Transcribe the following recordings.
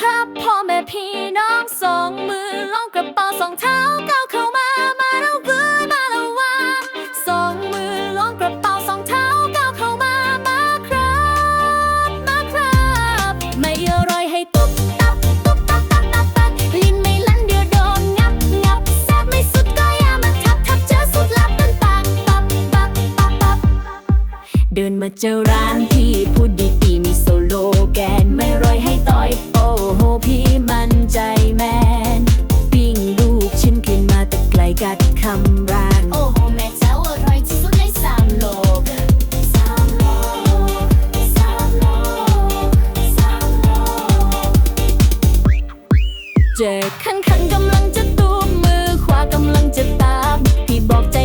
ครับพ่อแม่พี่น้องสองมือลองกระเป๋าสองเท้าก้าวเข้ามามาแล้วเว้ยมาแล้วว่าสองมือลองกระเป๋าสองเท้าก้าวเข้ามามาครับ มาครับ ไม่อร่อยให้ตุ๊บตับตุ๊บตับตับตับตับลิ้นไม่ลั่นเดี๋ยวโดนงับงับแซ่บไม่สุดก็อย่ามาทับทับเจอสุดลับมันปากปับปับปับปับเดินมาเจอร้านที่พูดดีๆมีโซโลแกนไม่ร้อยให้ต่อยำรานโอ้โหแม่เจ้าอร่อยที่สุดในสามโลกสามโลกสามโลกสามโลกเจอขันขันกำลังจะตูมมือขวากำลังจะตามพี่บอกใจ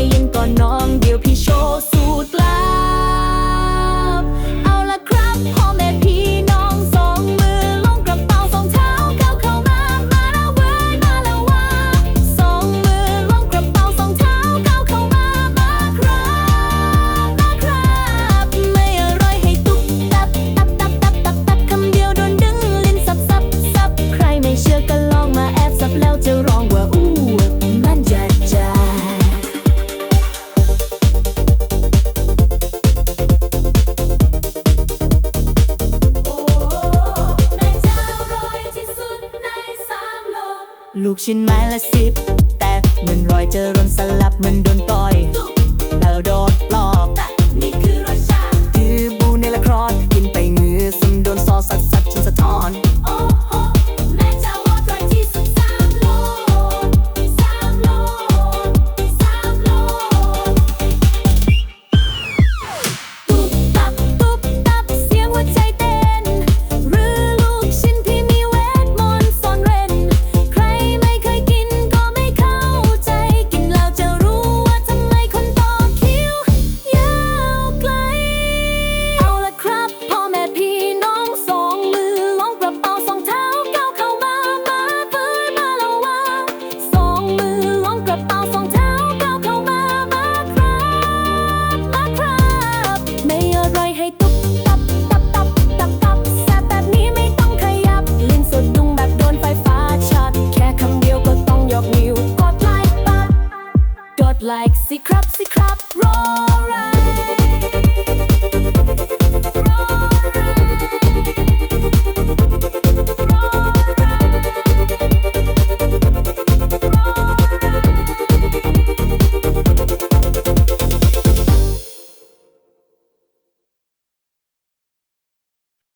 ลูกชิ้นไม้ละสิบ แต่เหมืนรอยเจอรนสลับมันโดนต่อยเราโดนหลอกนี่คือรสชาติคือบูในละครกินไปเงือซึมโดนซอสัดสัดจนสะท้อน like sea crap, sea crap, roaring.